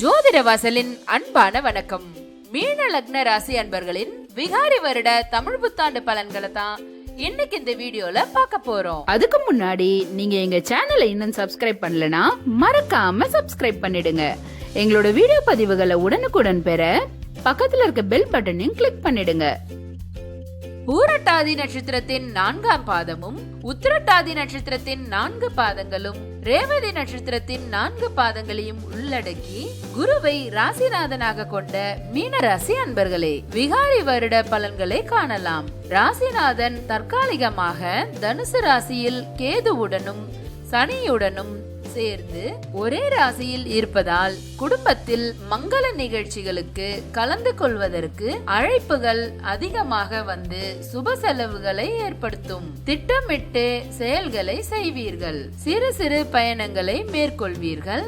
ஜோதிட வாசலின் அன்பான வணக்கம். மீன லக்ன ராசி அன்பர்களின் விகாரி வருட தமிழ் புத்தாண்டு பலன்களை தான் இன்னைக்கு இந்த வீடியோல பார்க்க போறோம். அதுக்கு முன்னாடி நீங்க எங்க சேனலை இன்னும் சப்ஸ்கிரைப் பண்ணலனா மறக்காம சப்ஸ்கிரைப் பண்ணிடுங்க. எங்களோட வீடியோ பதிவுகளை உடனுக்குடன் பெற பக்கத்துல இருக்க பெல் பட்டனையும் கிளிக் பண்ணிடுங்க. பூரட்டாதி நட்சத்திரத்தின் நான்காம் பாதமும் உத்திரட்டாதி நட்சத்திரத்தின் நான்கு பாதங்களும் ரேவதி நட்சத்திரத்தின் நான்கு பாதங்களையும் உள்ளடக்கி குருவை ராசிநாதனாக கொண்ட மீனராசி அன்பர்களே விகாரி வருட பலன்களை காணலாம். ராசிநாதன் தற்காலிகமாக தனுசு ராசியில் கேதுவுடனும் சனியுடனும் சேர்ந்து ஒரே ராசியில் இருப்பதால் குடும்பத்தில் மங்கள நிகழ்ச்சிகளுக்கு கலந்து கொள்வதற்கு அழைப்புகள் அதிகமாக வந்து சுப செலவுகளை ஏற்படுத்தும். திட்டமிட்டு செயல்களை செய்வீர்கள். சிறு சிறு பயணங்களை மேற்கொள்வீர்கள்.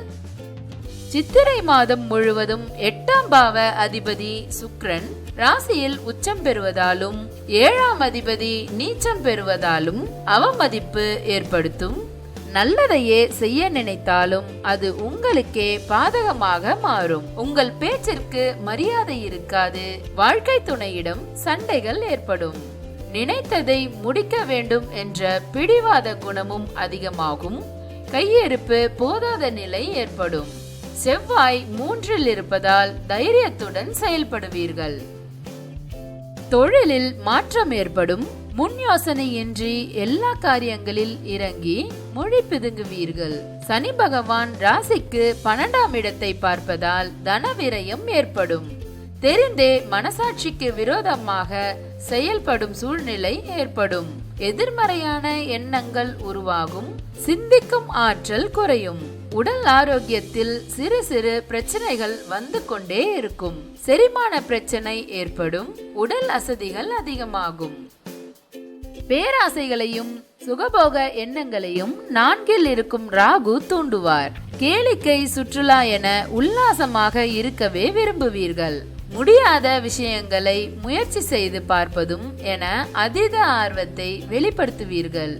சித்திரை மாதம் முழுவதும் எட்டாம் பாவ அதிபதி சுக்ரன் ராசியில் உச்சம் பெறுவதாலும் ஏழாம் அதிபதி நீச்சம் பெறுவதாலும் அவமதிப்பு ஏற்படுத்தும். நல்லதையே செய்ய நினைத்தாலும் அது உங்களுக்கே பாதகமாக மாறும். உங்கள் பேச்சிற்கு மரியாதை இருக்காது. வாழ்க்கை துணையிடம் சண்டைகள் ஏற்படும். நினைத்ததை முடிக்க வேண்டும் என்ற பிடிவாத குணமும் அதிகமாகும். கையிருப்பு போதாத நிலை ஏற்படும். செவ்வாய் மூன்றில் இருப்பதால் தைரியத்துடன் செயல்படுவீர்கள். தொழிலில் மாற்றம் ஏற்படும். முன் யோசனையின்றி எல்லா காரியங்களில் இறங்கி மொழி பிதுங்குவீர்கள். சனி பகவான் ராசிக்கு பன்னெண்டாம் இடத்தை பார்ப்பதால் தனவிரயம் ஏற்படும். தெரிந்தே மனசாட்சிக்கு விரோதமாக செயல்படும் சூழ்நிலை ஏற்படும். எதிர்மறையான எண்ணங்கள் உருவாகும். சிந்திக்கும் ஆற்றல் குறையும். உடல் ஆரோக்கியத்தில் சிறு சிறு பிரச்சனைகள் வந்து கொண்டே இருக்கும். செரிமான பிரச்சனை ஏற்படும். உடல் அசதிகள் அதிகமாகும். பேராசைகளையும் சுகபோக எண்ணங்களையும் நான்கில் இருக்கும் ராகு தூண்டுவார். கேளிக்கை சுற்றுலா என உல்லாசமாக இருக்கவே விரும்புவீர்கள். முடியாத விஷயங்களை முயற்சி செய்து பார்ப்பதும் என அதீத ஆர்வத்தை வெளிப்படுத்துவீர்கள்.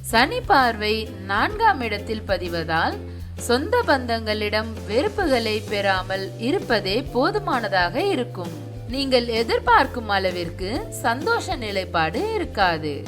சனி பார்வை நான்காம் இடத்தில் பதிவதால் சொந்த பந்தங்களிடம் வெறுப்புகளை பெறாமல் இருப்பதே போதுமானதாக இருக்கும். நீங்கள் எதிர்பார்க்கும் அளவிற்கு சந்தோஷ நிலைப்பாடு இருக்காது.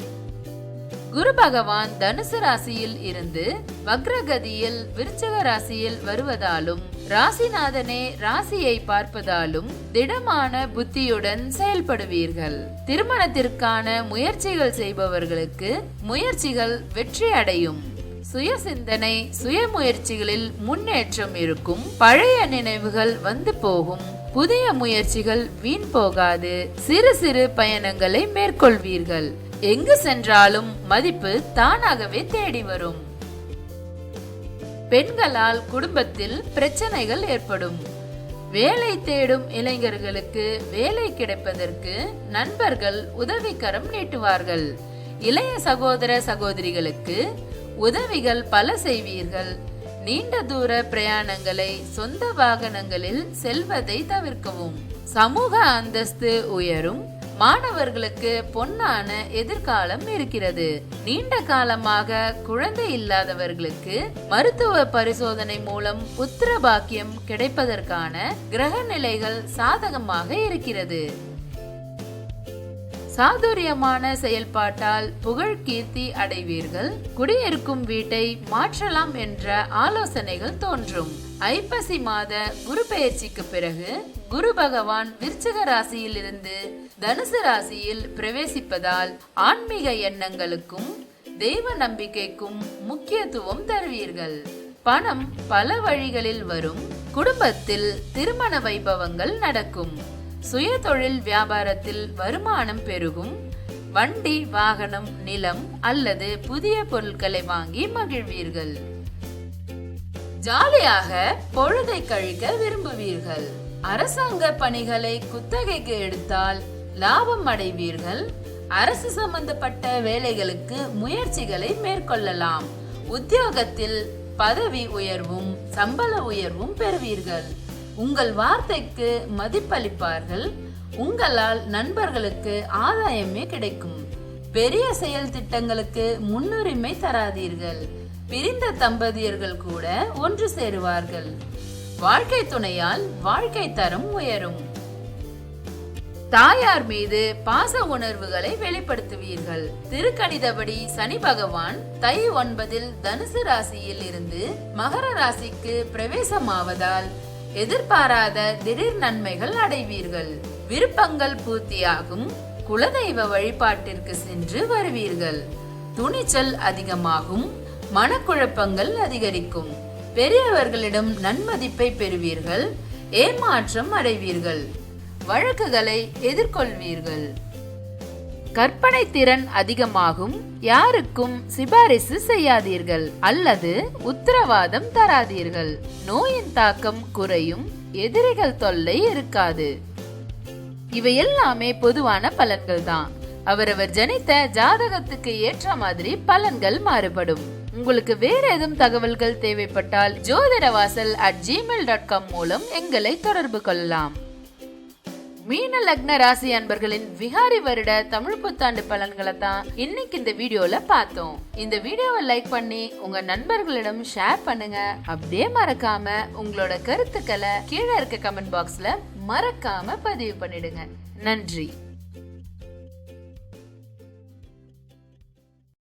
குரு பகவான் தனுசு ராசியில் இருந்து வக்ரகதியில் விருச்சக ராசியில் வருவதாலும் ராசிநாதனே ராசியை பார்ப்பதாலும் திடமான புத்தியுடன் செயல்படுவீர்கள். திருமணத்திற்கான முயற்சிகள் செய்பவர்களுக்கு முயற்சிகள் வெற்றி அடையும். சுய சிந்தனை சுய முயற்சிகளில் முன்னேற்றம் இருக்கும் பழைய நினைவுகள் வந்து போகும். புதிய முயற்சிகள் வீண் போகாது. சிறு சிறு பயணங்களை மேற்கொள்வீர்கள். எங்கு சென்றாலும் மதிப்பு தானாகவே தேடி வரும். பெண்களால் குடும்பத்தில் பிரச்சனைகள் ஏற்படும். வேலை தேடும் இளைஞர்களுக்கு வேலை கிடைப்பதற்கு நண்பர்கள் உதவிக்கரம் நீட்டுவார்கள். இளைய சகோதர சகோதரிகளுக்கு உதவிகள் பல செய்வீர்கள். நீண்ட தூர பிரயாணங்களை சொந்த வாகனங்களில் செல்வதை தவிர்க்கவும். சமூக அந்தஸ்து உயரும். மாணவர்களுக்கு பொன்னான எதிர்காலம் இருக்கிறது. நீண்ட காலமாக குழந்தை இல்லாதவர்களுக்கு மருத்துவ பரிசோதனை மூலம் புத்திர பாக்கியம் கிடைப்பதற்கான கிரக நிலைகள் சாதகமாக இருக்கிறது. சாதுரியமான செயல்பாட்டால் புகழ் கீர்த்தி அடைவீர்கள். குடியிருக்கும் வீட்டை மாற்றலாம் என்ற ஆலோசனைகள் தோன்றும். ஐப்பசி மாத குரு பெயர்ச்சிக்கு பிறகு குரு பகவான் விருச்சக ராசியில் இருந்து தனுசு ராசியில் பிரவேசிப்பதால் ஆன்மீக எண்ணங்களுக்கும் தெய்வ நம்பிக்கைக்கும் முக்கியத்துவம் தருவீர்கள். பணம் பல வழிகளில் வரும். குடும்பத்தில் திருமண வைபவங்கள் நடக்கும். சுய தொழில் வியாபாரத்தில் வருமானம் பெருகும் வண்டி வாகனம் நிலம் அல்லது புதிய பொருட்களை வாங்கி மகிழ்வீர்கள். ஜாலியாக பொழுதை கழிக்க விரும்புவீர்கள். அரசாங்க பணிகளை குத்தகைக்கு எடுத்தால் லாபம் அடைவீர்கள். அரசு சம்பந்தப்பட்ட வேலைகளுக்கு முயற்சிகளை மேற்கொள்ளலாம். உத்தியோகத்தில் பதவி உயர்வும் சம்பள உயர்வும் பெறுவீர்கள். உங்கள் வார்த்தைக்கு மதிப்பளிப்பார்கள். உங்களால் நண்பர்களுக்கு ஆதாயமே கிடைக்கும். பெரிய செயல் திட்டங்களுக்கு முன்னுரிமை தராதீர்கள். பிரிந்த தம்பதியர்கள் கூட ஒன்று சேருவார்கள். வாழ்க்கை துணையால் வாழ்க்கை தரம் உயரும். தாயார் மீது பாச உணர்வுகளை வெளிப்படுத்துவீர்கள். திருக்கணிதபடி சனி பகவான் தை ஒன்பதில் தனுசு ராசியில் இருந்து மகர ராசிக்கு பிரவேசமாவதால் எதிர்பாராத திடீர் நன்மைகள் அடைவீர்கள். விருப்பங்கள் பூர்த்தியாகும். குலதெய்வ வழிபாட்டிற்கு சென்று வருவீர்கள். துணிச்சல் அதிகமாகும். மனக்குழப்பங்கள் அதிகரிக்கும். பெரியவர்களிடம் நன்மதிப்பை பெறுவீர்கள். ஏமாற்றம் அடைவீர்கள். வழக்குகளை எதிர்கொள்வீர்கள். கற்பனை திறன் அதிகமாகும் யாருக்கும் சிபாரிசு செய்யாதீர்கள் அல்லது உத்தரவாதம் தராதீர்கள். நோயின் தாக்கம் குறையும் எதிரிகள் தொல்லை இருக்காது. இவை எல்லாமே பொதுவான பலன்கள் தான் அவரவர் ஜனித்த ஜாதகத்துக்கு ஏற்ற மாதிரி பலன்கள் மாறுபடும். உங்களுக்கு வேற ஏதும் தகவல்கள் தேவைப்பட்டால் Jothidavasal at Gmail dot com மூலம் எங்களை தொடர்பு கொள்ளலாம். மீன லக்ன ராசி அன்பர்களின் விகாரி வருட தமிழ் புத்தாண்டு பலன்களை தான் இன்னைக்கு இந்த வீடியோல பார்த்தோம். இந்த வீடியோவை லைக் பண்ணி உங்க நண்பர்களிடம் ஷேர் பண்ணுங்க. அப்படியே மறக்காம உங்களோட கருத்துக்களை கீழே இருக்க கமெண்ட் பாக்ஸ்ல மறக்காம பதிவு பண்ணிடுங்க. நன்றி.